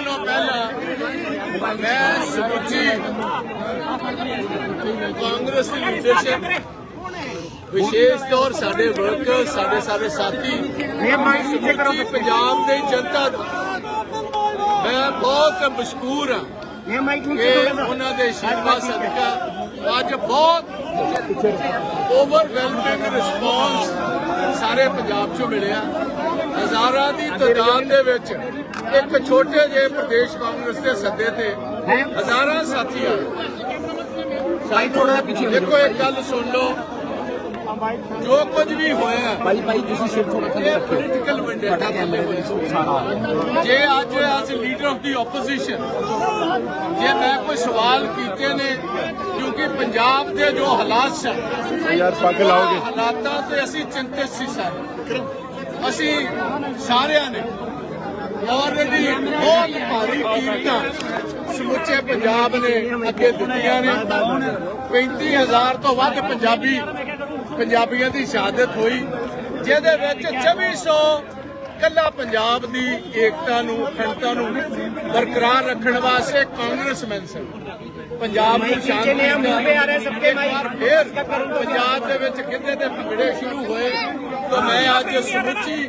ਨਾਲੋਂ ਪਹਿਲਾਂ ਮੈਂ ਸਮੁੱਚੀ ਕਾਂਗਰਸ ਦੀ ਲੀਡਰਸ਼ਿਪ ਵਿਸ਼ੇਸ਼ ਤੌਰ ਸਾਡੇ ਵਰਕਰ ਸਾਡੇ ਸਾਰੇ ਸਾਥੀ ਸਮੁੱਚੀ ਪੰਜਾਬ ਦੇ ਜਨਤਾ ਦਾ ਮੈਂ ਬਹੁਤ ਮਸ਼ਕੂਰ ਹਾਂ ਇਹ ਮਾਈਕ ਕਿ ਉਹਨਾਂ ਦੇ ਆਸ਼ੀਰਵਾਦ ਸਦਕਾ ਅੱਜ ਬਹੁਤ ਓਵਰਵੈਲਮਿੰਗ ਰਿਸਪੌਂਸ ਸਾਰੇ ਪੰਜਾਬ 'ਚੋਂ ਮਿਲਿਆ। ਹਜ਼ਾਰਾਂ ਦੀ ਤਾਦਾਦ ਦੇ ਵਿੱਚ ਇੱਕ ਛੋਟੇ ਜਿਹੇ ਪ੍ਰਦੇਸ਼ ਕਾਂਗਰਸ ਦੇ ਸੱਦੇ ਤੇ ਹਜ਼ਾਰਾਂ ਸਾਥੀ ਆਏ ਭਾਈ ਥੋੜਾ ਪਿੱਛੇ ਦੇਖੋ ਇੱਕ ਗੱਲ ਸੁਣ ਲਓ। ਜੋ ਕੁਝ ਵੀ ਹੋਇਆ। ਭਾਈ ਭਾਈ ਤੁਸੀਂ ਸਿਰ ਥੋੜਾ ਥੱਲੇ ਰੱਖਿਓ। ਪੋਲੀਟੀਕਲ ਵੰਡੇਟਾ ਥੱਲੇ ਹੋਈ ਸਾਰਾ ਜੇ ਅੱਜ as leader of the opposition ਜੇ ਮੈਂ ਕੋਈ ਸਵਾਲ ਕੀਤੇ ਨੇ ਕਿਉਂਕਿ ਪੰਜਾਬ ਦੇ ਜੋ ਹਾਲਾਤ ਸਨ ਯਾਰ ਪੱਗ ਲਾਓਗੇ। ਹਾਲਾਤਾਂ ਤੇ ਅਸੀਂ ਚਿੰਤਿਤ ਸੀ ਸਾਰੇ। ਅਸੀਂ ਸਾਰਿਆਂ ਨੇ ਆਲਰੇਡੀ ਬਹੁਤ ਭਾਰੀ ਕੀਮਤਾਂ ਸਮੁੱਚੇ ਪੰਜਾਬ ਨੇ ਅੱਗੇ ਦਿੱਤੀਆਂ ਨੇ। 35000 ਤੋਂ ਵੱਧ ਪੰਜਾਬੀ ਪੰਜਾਬੀਆਂ ਦੀ ਸ਼ਹਾਦਤ ਹੋਈ ਜਿਹਦੇ ਵਿੱਚ 2400 ਇਕੱਲਾ ਪੰਜਾਬ ਦੀ ਏਕਤਾ ਨੂੰ ਅਖੰਡਤਾ ਨੂੰ ਬਰਕਰਾਰ ਰੱਖਣ ਵਾਸਤੇ ਕਾਂਗਰਸਮੈਨ ਸਨ। ਪੰਜਾਬ ਨੂੰ ਸ਼ਾਂਤੀ ਦਾ ਫਿਰ ਪੰਜਾਬ ਦੇ ਵਿੱਚ ਕਿੰਨੇ ਦੇ ਭੰਗੜੇ ਸ਼ੁਰੂ ਹੋਏ ਤਾਂ ਮੈਂ ਅੱਜ ਸਮੁੱਚੀ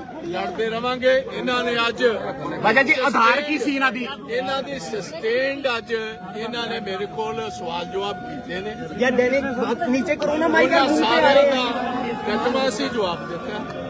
ਲੜਦੇ ਰਵਾਂਗੇ। ਇਹਨਾਂ ਨੇ ਅੱਜ ਬਾਜਾ ਜੀ ਆਧਾਰ ਕੀ ਸੀ ਇਹਨਾਂ ਦੀ? ਇਹਨਾਂ ਦੀ ਸਸਟੇਨਡ ਅੱਜ ਇਹਨਾਂ ਨੇ ਮੇਰੇ ਕੋਲ ਸਵਾਲ ਜਵਾਬ ਕੀਤੇ ਨੇ। ਯਾ ਡੇਰੇ ਨੀਚੇ ਕਰੋ ਨਾ ਮਾਈਕ ਸਾਰਿਆਂ ਦਾ ਕਤਮਾ ਸੀ ਜਵਾਬ ਦਿੱਤਾ।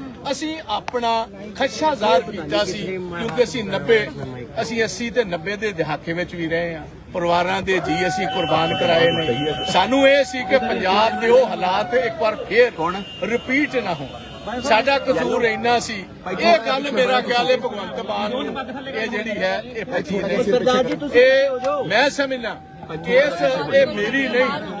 ਅਸੀਂ ਆਪਣਾ ਖਦਸ਼ਾ ਜ਼ਾਹਰ ਕੀਤਾ ਸੀ ਕਿਉਂਕਿ ਅਸੀਂ 90 ਅਸੀਂ 80 ਤੇ 90 ਦੇ ਦਹਾਕੇ ਵਿੱਚ ਵੀ ਰਹੇ ਹਾਂ। ਪਰਿਵਾਰਾਂ ਦੇ ਜੀ ਅਸੀਂ ਕੁਰਬਾਨ ਕਰਾਏ ਨੇ। ਸਾਨੂੰ ਇਹ ਸੀ ਕਿ ਪੰਜਾਬ ਦੇ ਉਹ ਹਾਲਾਤ ਇੱਕ ਵਾਰ ਫੇਰ ਰਿਪੀਟ ਨਾ ਹੋਣ। ਸਾਡਾ ਕਸੂਰ ਇੰਨਾ ਸੀ। ਇਹ ਗੱਲ ਮੇਰਾ ਖਿਆਲ ਹੈ ਭਗਵੰਤ ਮਾਨ ਇਹ ਜਿਹੜੀ ਹੈ ਇਹ ਪਤੀ ਸਰਦਾਰ ਜੀ ਤੁਸੀਂ ਇਹ ਮੈਂ ਸਮਝਣਾ ਕੇਸ ਇਹ ਮੇਰੀ ਨਹੀਂ।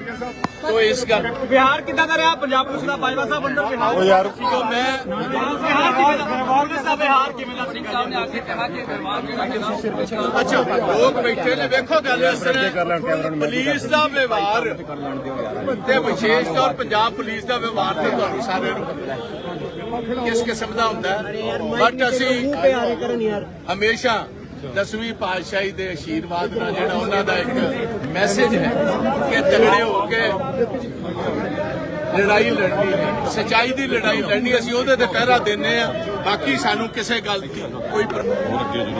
ਤੋ ਇਸ ਗੱਲ ਬਿਹਾਰ ਕਿੱਦਾਂ ਦਾ ਰਿਹਾ? ਪੰਜਾਬ ਪੁਲਿਸ ਦਾ ਬਾਜਵਾ ਸਾਹਿਬ ਅੰਦਰ ਬਿਹਾਰ ਉਹ ਯਾਰ ਤੋਂ ਮੈਂ ਬਿਹਾਰ ਕਿਵੇਂ ਦਾ ਪੁਲਿਸ ਦਾ ਬਿਹਾਰ ਕਿਵੇਂ ਦਾ ਸਿੰਘ ਸਾਹਿਬ ਨੇ ਆ ਕੇ ਕਿਹਾ ਕਿ ਵਿਵਹਾਰ ਜਿਹੜਾ ਅੱਛਾ ਲੋਕ ਬੈਠੇ ਨੇ ਵੇਖੋ ਗੱਲ ਇਸ ਤਰ੍ਹਾਂ ਪੁਲਿਸ ਦਾ ਵਿਵਹਾਰ ਤੇ ਵਿਸ਼ੇਸ਼ ਤੌਰ ਪੰਜਾਬ ਪੁਲਿਸ ਦਾ ਵਿਵਹਾਰ ਤੇ ਤੁਹਾਨੂੰ ਸਾਰਿਆਂ ਨੂੰ ਪਤਾ ਹੈ। ਕਿਸ ਕਿਸਮ ਦਾ ਹੁੰਦਾ ਬਟ ਅਸੀਂ ਹਮੇਸ਼ਾ ਦਸਵੀਂ ਪਾਤਸ਼ਾਹੀ ਦੇ ਆਸ਼ੀਰਵਾਦ ਨਾਲ ਜਿਹੜਾ ਉਹਨਾਂ ਦਾ ਇੱਕ ਮੈਸੇਜ ਹੈ ਕਿ ਤਗੜੇ ਹੋ ਕੇ ਲੜਾਈ ਲੜਨੀ ਹੈ, ਸਚਾਈ ਦੀ ਲੜਾਈ ਲੜਨੀ ਅਸੀਂ ਉਹਦੇ ਤੇ ਪਹਿਰਾ ਦਿੰਨੇ ਆ ਬਾਕੀ ਸਾਨੂੰ ਕਿਸੇ ਗੱਲ ਦੀ ਕੋਈ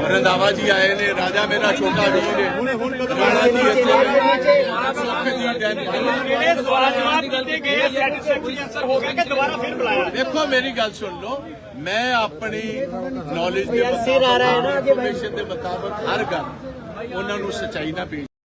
ਰੰਧਾਵਾ ਜੀ ਆਏ ਨੇ ਰਾਜਾ ਮੇਰਾ ਛੋਟਾ ਵੀਰ ਰਾਣਾ ਜੀ ਇੱਥੇ ਨੇ। ਸੁੱਖ ਜੀ ਜਿਹੜੇ ਸਵਾਲ ਜਵਾਬ ਗਏ ਸੈਟੀਸਫੈਕਟਰੀ ਆਨਸਰ ਹੋ ਗਿਆ ਕਿ ਦੁਬਾਰਾ ਫਿਰ ਬੁਲਾਇਆ? ਦੇਖੋ ਮੇਰੀ ਗੱਲ ਸੁਣ ਲਓ। ਮੈਂ ਆਪਣੀ ਨੌਲੇਜ ਦੇ ਇਨਫੋਰਮੇਸ਼ਨ ਮੁਤਾਬਕ ਹਰ ਗੱਲ ਉਹਨਾਂ ਨੂੰ ਸਚਾਈ ਨਾਲ ਪੇਸ਼